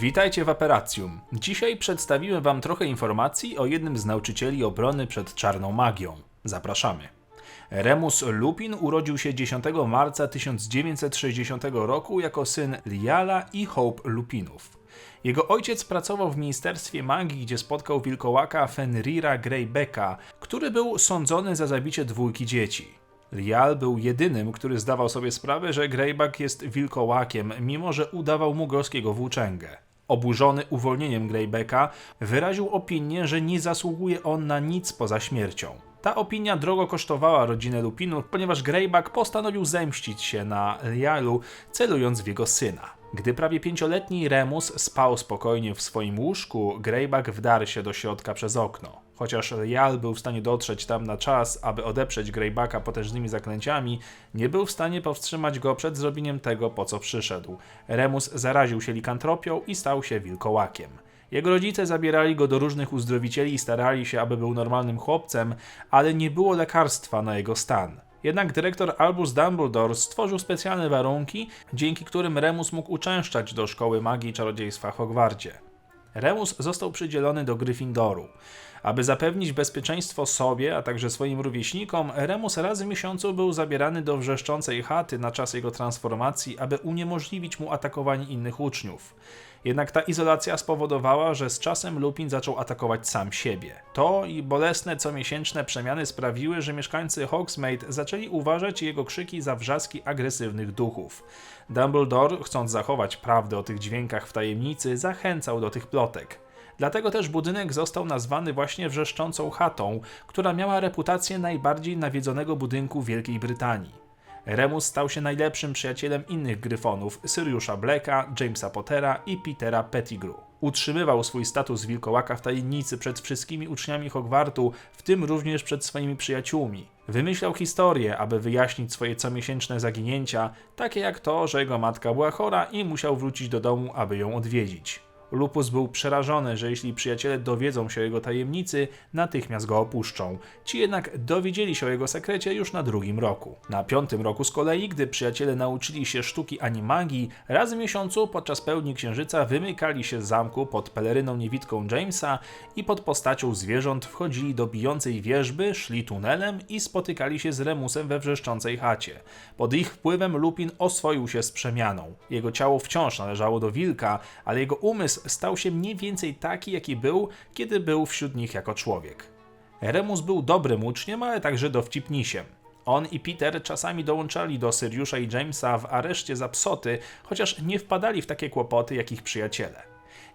Witajcie w Aperacjum. Dzisiaj przedstawimy Wam trochę informacji o jednym z nauczycieli obrony przed czarną magią. Zapraszamy. Remus Lupin urodził się 10 marca 1960 roku jako syn Liala i Hope Lupinów. Jego ojciec pracował w Ministerstwie Magii, gdzie spotkał wilkołaka Fenrira Greybecka, który był sądzony za zabicie dwójki dzieci. Lial był jedynym, który zdawał sobie sprawę, że Greyback jest wilkołakiem, mimo że udawał mu gorskiego włóczęgę. Oburzony uwolnieniem Greybacka, wyraził opinię, że nie zasługuje on na nic poza śmiercią. Ta opinia drogo kosztowała rodzinę Lupinów, ponieważ Greyback postanowił zemścić się na Lialu, celując w jego syna. Gdy prawie pięcioletni Remus spał spokojnie w swoim łóżku, Greyback wdarł się do środka przez okno. Chociaż Lial był w stanie dotrzeć tam na czas, aby odeprzeć Greybacka potężnymi zaklęciami, nie był w stanie powstrzymać go przed zrobieniem tego, po co przyszedł. Remus zaraził się likantropią i stał się wilkołakiem. Jego rodzice zabierali go do różnych uzdrowicieli i starali się, aby był normalnym chłopcem, ale nie było lekarstwa na jego stan. Jednak dyrektor Albus Dumbledore stworzył specjalne warunki, dzięki którym Remus mógł uczęszczać do szkoły magii i czarodziejstwa w Hogwarcie. Remus został przydzielony do Gryffindoru. Aby zapewnić bezpieczeństwo sobie, a także swoim rówieśnikom, Remus raz w miesiącu był zabierany do wrzeszczącej chaty na czas jego transformacji, aby uniemożliwić mu atakowanie innych uczniów. Jednak ta izolacja spowodowała, że z czasem Lupin zaczął atakować sam siebie. To i bolesne comiesięczne przemiany sprawiły, że mieszkańcy Hogsmeade zaczęli uważać jego krzyki za wrzaski agresywnych duchów. Dumbledore, chcąc zachować prawdę o tych dźwiękach w tajemnicy, zachęcał do tych plotek. Dlatego też budynek został nazwany właśnie wrzeszczącą chatą, która miała reputację najbardziej nawiedzonego budynku Wielkiej Brytanii. Remus stał się najlepszym przyjacielem innych gryfonów Siriusza Blacka, Jamesa Pottera i Petera Pettigrew. Utrzymywał swój status wilkołaka w tajemnicy przed wszystkimi uczniami Hogwartu, w tym również przed swoimi przyjaciółmi. Wymyślał historie, aby wyjaśnić swoje comiesięczne zaginięcia, takie jak to, że jego matka była chora i musiał wrócić do domu, aby ją odwiedzić. Lupus był przerażony, że jeśli przyjaciele dowiedzą się o jego tajemnicy, natychmiast go opuszczą. Ci jednak dowiedzieli się o jego sekrecie już na drugim roku. Na piątym roku z kolei, gdy przyjaciele nauczyli się sztuki animagii, raz w miesiącu podczas pełni księżyca wymykali się z zamku pod peleryną niewidką Jamesa i pod postacią zwierząt wchodzili do bijącej wieżby, szli tunelem i spotykali się z Remusem we wrzeszczącej chacie. Pod ich wpływem Lupin oswoił się z przemianą. Jego ciało wciąż należało do wilka, ale jego umysł stał się mniej więcej taki, jaki był, kiedy był wśród nich jako człowiek. Remus był dobrym uczniem, ale także dowcipnisiem. On i Peter czasami dołączali do Siriusza i Jamesa w areszcie za psoty, chociaż nie wpadali w takie kłopoty jak ich przyjaciele.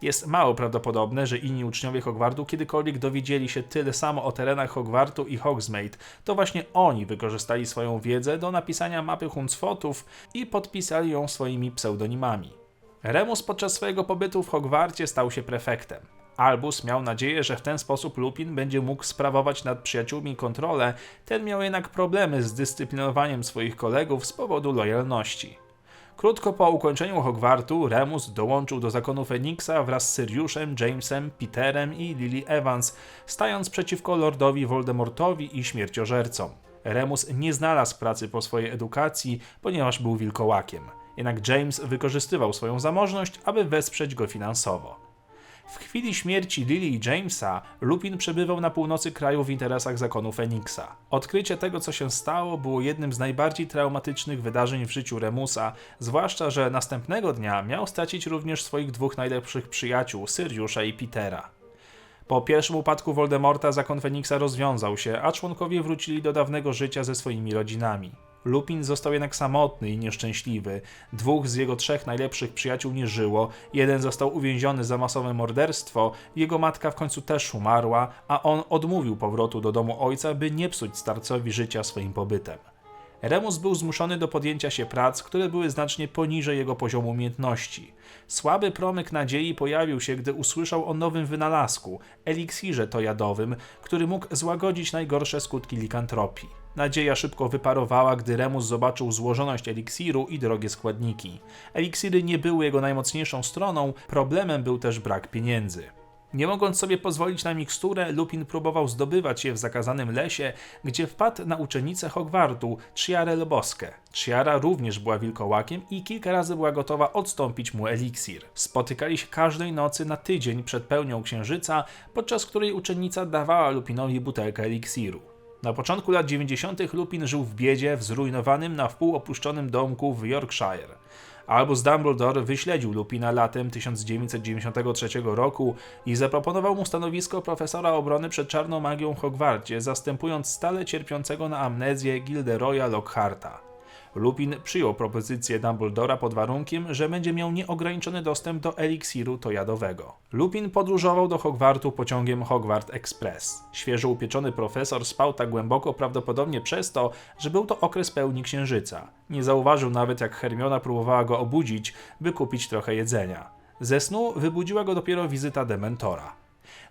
Jest mało prawdopodobne, że inni uczniowie Hogwartu kiedykolwiek dowiedzieli się tyle samo o terenach Hogwartu i Hogsmeade. To właśnie oni wykorzystali swoją wiedzę do napisania mapy Huncfotów i podpisali ją swoimi pseudonimami. Remus podczas swojego pobytu w Hogwarcie stał się prefektem. Albus miał nadzieję, że w ten sposób Lupin będzie mógł sprawować nad przyjaciółmi kontrolę, ten miał jednak problemy z dyscyplinowaniem swoich kolegów z powodu lojalności. Krótko po ukończeniu Hogwartu Remus dołączył do zakonu Feniksa wraz z Siriuszem, Jamesem, Peterem i Lily Evans, stając przeciwko Lordowi Voldemortowi i śmierciożercom. Remus nie znalazł pracy po swojej edukacji, ponieważ był wilkołakiem. Jednak James wykorzystywał swoją zamożność, aby wesprzeć go finansowo. W chwili śmierci Lily i Jamesa, Lupin przebywał na północy kraju w interesach zakonu Feniksa. Odkrycie tego, co się stało, było jednym z najbardziej traumatycznych wydarzeń w życiu Remusa, zwłaszcza, że następnego dnia miał stracić również swoich dwóch najlepszych przyjaciół, Siriusza i Petera. Po pierwszym upadku Voldemorta zakon Feniksa rozwiązał się, a członkowie wrócili do dawnego życia ze swoimi rodzinami. Lupin został jednak samotny i nieszczęśliwy. Dwóch z jego trzech najlepszych przyjaciół nie żyło, jeden został uwięziony za masowe morderstwo, jego matka w końcu też umarła, a on odmówił powrotu do domu ojca, by nie psuć starcowi życia swoim pobytem. Remus był zmuszony do podjęcia się prac, które były znacznie poniżej jego poziomu umiejętności. Słaby promyk nadziei pojawił się, gdy usłyszał o nowym wynalazku, eliksirze tojadowym, który mógł złagodzić najgorsze skutki likantropii. Nadzieja szybko wyparowała, gdy Remus zobaczył złożoność eliksiru i drogie składniki. Eliksiry nie były jego najmocniejszą stroną, problemem był też brak pieniędzy. Nie mogąc sobie pozwolić na miksturę, Lupin próbował zdobywać je w zakazanym lesie, gdzie wpadł na uczennicę Hogwartu, Chiarę Loboskę. Chiara również była wilkołakiem i kilka razy była gotowa odstąpić mu eliksir. Spotykali się każdej nocy na tydzień przed pełnią księżyca, podczas której uczennica dawała Lupinowi butelkę eliksiru. Na początku lat 90. Lupin żył w biedzie w zrujnowanym na wpół opuszczonym domku w Yorkshire. Albus Dumbledore wyśledził Lupina latem 1993 roku i zaproponował mu stanowisko profesora obrony przed czarną magią w Hogwarcie, zastępując stale cierpiącego na amnezję Gilderoya Lockharta. Lupin przyjął propozycję Dumbledora pod warunkiem, że będzie miał nieograniczony dostęp do eliksiru tojadowego. Lupin podróżował do Hogwartu pociągiem Hogwart Express. Świeżo upieczony profesor spał tak głęboko prawdopodobnie przez to, że był to okres pełni księżyca. Nie zauważył nawet jak Hermiona próbowała go obudzić, by kupić trochę jedzenia. Ze snu wybudziła go dopiero wizyta Dementora.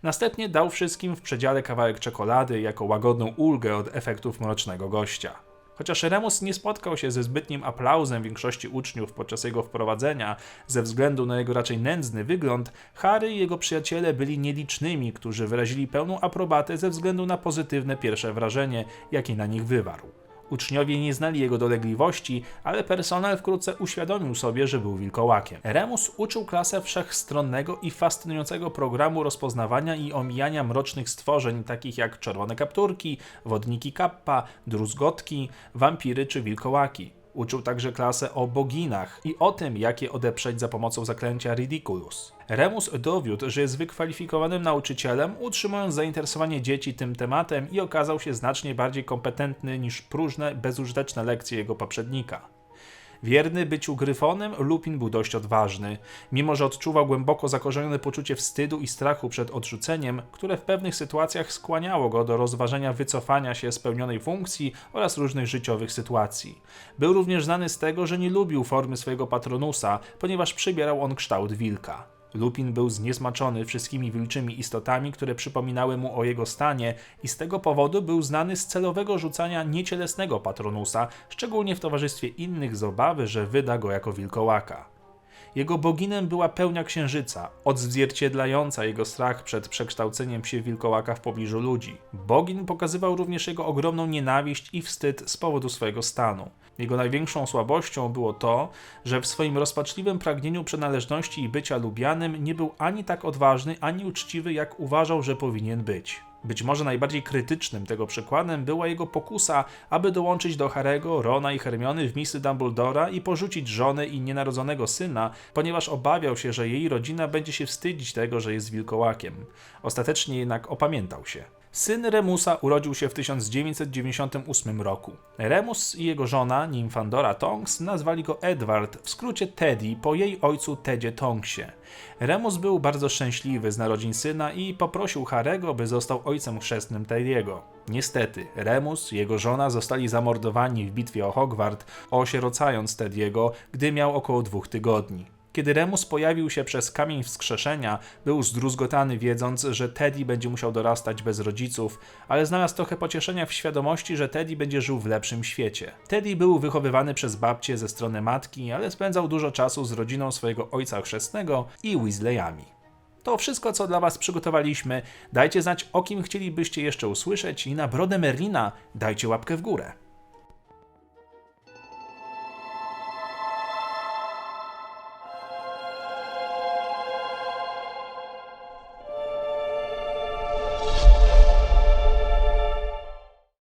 Następnie dał wszystkim w przedziale kawałek czekolady jako łagodną ulgę od efektów mrocznego gościa. Chociaż Remus nie spotkał się ze zbytnim aplauzem większości uczniów podczas jego wprowadzenia, ze względu na jego raczej nędzny wygląd, Harry i jego przyjaciele byli nielicznymi, którzy wyrazili pełną aprobatę ze względu na pozytywne pierwsze wrażenie, jakie na nich wywarł. Uczniowie nie znali jego dolegliwości, ale personel wkrótce uświadomił sobie, że był wilkołakiem. Remus uczył klasę wszechstronnego i fascynującego programu rozpoznawania i omijania mrocznych stworzeń, takich jak czerwone kapturki, wodniki kappa, druzgotki, wampiry czy wilkołaki. Uczył także klasę o boginach i o tym, jak je odeprzeć za pomocą zaklęcia Ridiculus. Remus dowiódł, że jest wykwalifikowanym nauczycielem, utrzymując zainteresowanie dzieci tym tematem i okazał się znacznie bardziej kompetentny niż próżne, bezużyteczne lekcje jego poprzednika. Wierny byciu gryfonem, Lupin był dość odważny. Mimo, że odczuwał głęboko zakorzenione poczucie wstydu i strachu przed odrzuceniem, które w pewnych sytuacjach skłaniało go do rozważenia wycofania się z pełnionej funkcji oraz różnych życiowych sytuacji. Był również znany z tego, że nie lubił formy swojego patronusa, ponieważ przybierał on kształt wilka. Lupin był zniesmaczony wszystkimi wilczymi istotami, które przypominały mu o jego stanie i z tego powodu był znany z celowego rzucania niecielesnego patronusa, szczególnie w towarzystwie innych z obawy, że wyda go jako wilkołaka. Jego boginem była pełnia księżyca, odzwierciedlająca jego strach przed przekształceniem się wilkołaka w pobliżu ludzi. Bogin pokazywał również jego ogromną nienawiść i wstyd z powodu swojego stanu. Jego największą słabością było to, że w swoim rozpaczliwym pragnieniu przynależności i bycia lubianym nie był ani tak odważny, ani uczciwy, jak uważał, że powinien być. Być może najbardziej krytycznym tego przykładem była jego pokusa, aby dołączyć do Harego, Rona i Hermiony w misy Dumbledora i porzucić żonę i nienarodzonego syna, ponieważ obawiał się, że jej rodzina będzie się wstydzić tego, że jest wilkołakiem. Ostatecznie jednak opamiętał się. Syn Remusa urodził się w 1998 roku. Remus i jego żona, Nymfandora Tonks, nazwali go Edward, w skrócie Teddy, po jej ojcu Tedzie Tonksie. Remus był bardzo szczęśliwy z narodzin syna i poprosił Harego, by został ojcem chrzestnym Teddy'ego. Niestety, Remus i jego żona zostali zamordowani w bitwie o Hogwart, osierocając Teddy'ego, gdy miał około dwóch tygodni. Kiedy Remus pojawił się przez kamień wskrzeszenia, był zdruzgotany wiedząc, że Teddy będzie musiał dorastać bez rodziców, ale znalazł trochę pocieszenia w świadomości, że Teddy będzie żył w lepszym świecie. Teddy był wychowywany przez babcię ze strony matki, ale spędzał dużo czasu z rodziną swojego ojca chrzestnego i Weasleyami. To wszystko, co dla Was przygotowaliśmy. Dajcie znać, o kim chcielibyście jeszcze usłyszeć i na brodę Merlina dajcie łapkę w górę.